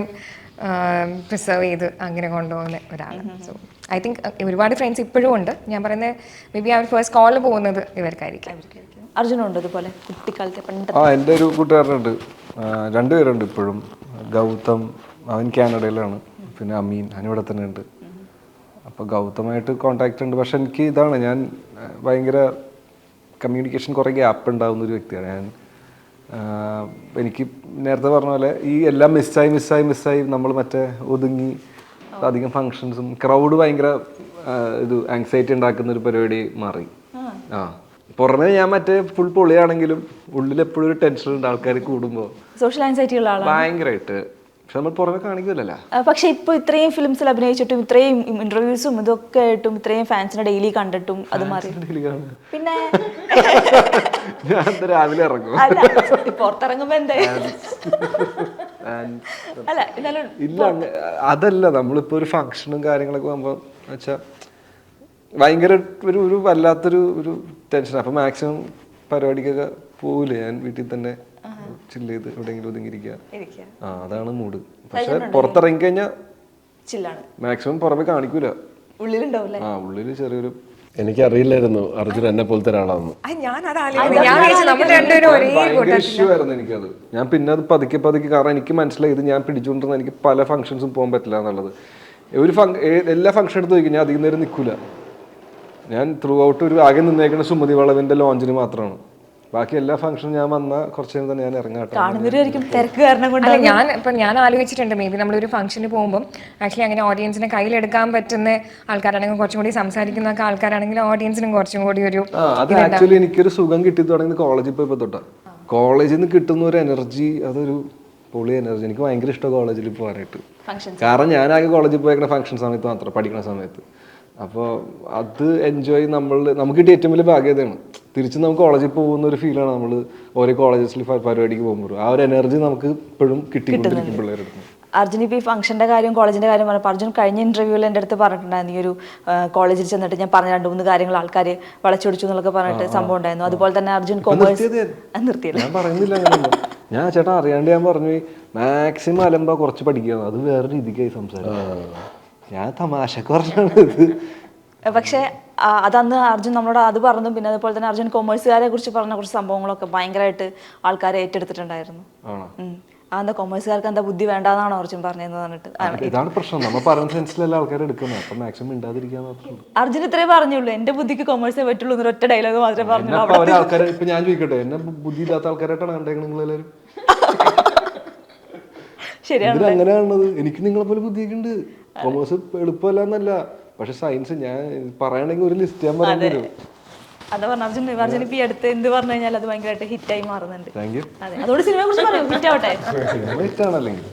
പ്രിസർവ് ചെയ്ത് അങ്ങനെ കൊണ്ടുപോകുന്ന ഒരാളാണ്. സോ ഐ തിങ്ക് ഒരുപാട് ഫ്രണ്ട്സ് ഇപ്പോഴും ഉണ്ട്. ഞാൻ പറയുന്നത് മേ ബി അവർ ഫസ്റ്റ് കോളിൽ പോകുന്നത് ഇവർക്കായിരിക്കും. അർജുനുണ്ട് ഇതുപോലെ കുട്ടിക്കാലത്തെ പണ്ട് ആ എന്റെ ഒരു കൂട്ടുകാരനുണ്ട്. രണ്ടുപേരുണ്ട് ഇപ്പോഴും. ഗൗതം അവൻ കാനഡയിലാണ്. പിന്നെ അമീൻ അവൻ ഇവിടെ തന്നെ ഉണ്ട്. അപ്പോൾ ഗൗതമായിട്ട് കോണ്ടാക്ട് ഉണ്ട്. പക്ഷെ എനിക്ക് ഇതാണ് ഞാൻ ഭയങ്കര കമ്മ്യൂണിക്കേഷൻ കുറേ ഗ്യാപ്പ് ഉണ്ടാകുന്ന ഒരു വ്യക്തിയാണ്. ഞാൻ എനിക്ക് നേരത്തെ പറഞ്ഞ പോലെ ഈ എല്ലാം മിസ്സായി മിസ്സായി മിസ്സായി നമ്മൾ മറ്റേ ഒതുങ്ങി അധികം ഫങ്ഷൻസും ക്രൗഡ് ഭയങ്കര ഇത് ആങ്സൈറ്റി ഉണ്ടാക്കുന്ന ഒരു പരിപാടി മാറി. ആ. പുറമേ ഞാൻ മറ്റേ ഫുൾ പൊളിയാണെങ്കിലും ഉള്ളിൽ എപ്പോഴും ഒരു ടെൻഷൻ ഉണ്ട് ആൾക്കാർ കൂടുമ്പോൾ സോഷ്യൽ ആൻസൈറ്റി ഉള്ള ആളാണ്. ഭയങ്കരമായിട്ട് പക്ഷെ നമ്മൾ പുറമെ കാണിക്കില്ലല്ലോ പക്ഷെ ഇപ്പോൾ ഇത്രയും ഫിലിംസിൽ അഭിനയിച്ചിട്ടും ഇത്രയും ഇന്റർവ്യൂസും ഇതൊക്കെ ആയിട്ടും ഇത്രയും ഫാൻസിനെ ഡെയിലി കണ്ടിട്ടും അത് മാറി. പിന്നെ? [LAUGHS] ഞാൻ രാവിലെ ഇറങ്ങും. അല്ല പുറത്തിറങ്ങുമ്പോ എന്താ? അല്ല അതല്ല നമ്മളിപ്പോ ഒരു ഫംഗ്ഷനും കാര്യങ്ങളൊക്കെ പോകുമ്പോൾ വെച്ചാ ഭയങ്കര ഒരു ഒരു വല്ലാത്തൊരു ഒരു ടെൻഷൻ അപ്പൊ മാക്സിമം പരിപാടിക്കൊക്കെ പോവില്ല ഞാൻ വീട്ടിൽ തന്നെ ചില്ല് ചെയ്ത് എവിടെയെങ്കിലും ഒതുങ്ങിയിരിക്കുക. ആ അതാണ് മൂഡ് പക്ഷെ പുറത്തിറങ്ങി കഴിഞ്ഞാൽ ചില്ലാണ് മാക്സിമം പുറമെ കാണിക്കൂല. ആ ഉള്ളിൽ ചെറിയൊരു എനിക്കറിയില്ലായിരുന്നു. അർജുൻ എന്നെ പോലത്തെ ഒരാളാന്ന്. ഞാൻ അതാലോചിക്കുന്നത് ഞാൻ വിചാരിച്ചു രണ്ടുപേരും ഒരേ ഭയങ്കര ഇഷ്യൂ ആയിരുന്നു എനിക്കത്. ഞാൻ പിന്നെ അത് പതുക്കെ പതുക്കെ കാരണം എനിക്ക് മനസ്സിലായി ഇത് ഞാൻ പിടിച്ചുകൊണ്ടിരുന്ന എനിക്ക് പല ഫംഗ്ഷൻസും പോകാൻ പറ്റില്ല എന്നുള്ളത്. ഒരു ഫങ് എല്ലാ ഫംഗ്ഷൻ എടുത്ത് നോക്കി ഞാൻ അധികം നേരം നിൽക്കൂല ഞാൻ ത്രൂ ഔട്ട് ഒരു ആകെ നിന്നേക്കുന്ന സുമതി വളവിന്റെ ലോഞ്ചിന് മാത്രമാണ്. ബാക്കി എല്ലാ ഫംഗ്ഷനും ഞാൻ വന്ന കുറച്ച് തന്നെ ഞാൻ ഇറങ്ങാട്ടെ കാണുന്നവരായിരിക്കും തിരക്ക് കാരണം കൊണ്ട് ഞാൻ ഇപ്പം ഞാൻ ആലോചിച്ചിട്ടുണ്ട്. മേ ബി നമ്മളൊരു ഫംഗ്ഷന് പോകുമ്പോൾ ആക്ച്വലി അങ്ങനെ ഓഡിയൻസിനെ കയ്യിലെടുക്കാൻ പറ്റുന്ന ആൾക്കാരാണെങ്കിൽ കുറച്ചും കൂടി സംസാരിക്കുന്ന ആൾക്കാരാണെങ്കിൽ ഓഡിയൻസിനും കുറച്ചും കൂടി ഒരു അത് ആക്ച്വലി എനിക്കൊരു സുഖം കിട്ടി തുടങ്ങി കോളേജിൽ പോയി തൊട്ടാ. കോളേജിൽ നിന്ന് കിട്ടുന്ന ഒരു എനർജി അതൊരു പൊളി എനർജി എനിക്ക് ഭയങ്കര ഇഷ്ടം കോളേജിൽ പോകാനായിട്ട്. കാരണം ഞാനാകെ കോളേജിൽ പോയേക്കുന്ന ഫംഗ്ഷൻ സമയത്ത് മാത്രം പഠിക്കുന്ന സമയത്ത്. അപ്പോൾ അത് എൻജോയ് നമ്മൾ നമുക്ക് കിട്ടിയ ഏറ്റവും വലിയ ഭാഗ്യതയാണ് തിരിച്ച് നമുക്ക് കോളേജിൽ പോകുന്ന ഒരു ഫീലാണ് നമ്മൾ ഓരോ കോളേജസിൽ പരിപാടിക്ക് പോകുമ്പോൾ ആ ഒരു എനർജി നമുക്ക് ഇപ്പോഴും കിട്ടിക്കൊണ്ടിരിക്കും പിള്ളേരുടെ അടുത്ത്. അർജുൻ ഇപ്പോൾ ഈ ഫംഗ്ഷന്റെ കാര്യം കോളേജിന്റെ കാര്യം പറഞ്ഞപ്പോൾ അർജുൻ കഴിഞ്ഞ ഇന്റർവ്യൂവിൽ എന്റെ അടുത്ത് പറഞ്ഞിട്ടുണ്ടായിരുന്നു. ഈ ഒരു കോളേജിൽ ചെന്നിട്ട് ഞാൻ പറഞ്ഞ രണ്ട് മൂന്ന് കാര്യങ്ങൾ ആൾക്കാർ വളച്ചൊടിച്ചു എന്നൊക്കെ പറഞ്ഞിട്ട് സംഭവം ഉണ്ടായിരുന്നു. അതുപോലെ തന്നെ അർജുൻ കോമേഴ്സ് ഞാൻ ചേട്ടാ അറിയാണ്ട് ഞാൻ പറഞ്ഞു മാക്സിമം അലമ്പ കുറച്ച് പഠിക്കുക അത് വേറെ രീതിക്കായി സംസാരിക്കും ഞാൻ തമാശക്ക് പക്ഷെ പക്ഷേ അതന്ന് അർജുൻ നമ്മളോട് അത് പറഞ്ഞു. പിന്നെ അതുപോലെ തന്നെ അർജുൻ കൊമേഴ്സുകാരെ കുറിച്ച് പറഞ്ഞ കുറച്ച് സംഭവങ്ങളൊക്കെ ഭയങ്കരമായിട്ട് ആൾക്കാരെ ഏറ്റെടുത്തിട്ടുണ്ടായിരുന്നു. അതെന്താ കൊമേഴ്സുകാർക്ക് എന്താ ബുദ്ധി വേണ്ടാന്നാണ് അർജുൻ പറഞ്ഞതെന്ന് പറഞ്ഞിട്ട്. ഇതാണ് പ്രശ്നം. നമ്മൾ പറയുന്ന സെൻസിലല്ല ആൾക്കാർ എടുക്കുന്നത് അപ്പം മാക്സിമം ഇണ്ടാതിരിക്കാൻ അർജുൻ ഇത്രേ പറഞ്ഞുള്ളൂ. എന്റെ ബുദ്ധിക്ക് കൊമേഴ്സേ പറ്റുള്ളൂ എന്നൊരു ഒറ്റ ഡയലോഗ് മാത്രമേ പറഞ്ഞുള്ളൂ. ആൾക്കാരെ ഇപ്പൊ ഞാൻ ചോദിക്കട്ടെ എന്നെ ബുദ്ധി ഇല്ലാത്ത ആൾക്കാരായിട്ടാണ് കണ്ടേക്കണത് നിങ്ങൾ എല്ലാവരും [LAUGHS] ശരിയാണ്. അങ്ങനെ കാണുന്നത് എനിക്ക് നിങ്ങളെ പോലെ ബുദ്ധിയൊക്കെ ഉണ്ട് കൊമേഴ്സ് എളുപ്പമല്ല എന്നല്ല പക്ഷെ സയൻസ് ഞാൻ പറയണെങ്കിൽ ഒരു ലിസ്റ്റ് ഞാൻ പറയാൻ തരും. അതാ പറഞ്ഞ അർജുൻ അർജുൻ ഇപ്പൊ അടുത്ത് എന്ത് പറഞ്ഞു കഴിഞ്ഞാൽ അത് ഭയങ്കരമായിട്ട് ഹിറ്റായി മാറുന്നുണ്ട്. താങ്ക് അതെ. അതോട് സിനിമയെ കുറിച്ച് പറയൂ. ഹിറ്റ് ആവട്ടെ. [LAUGHS] ഇഷ്ടമാണ് അല്ലെങ്കിൽ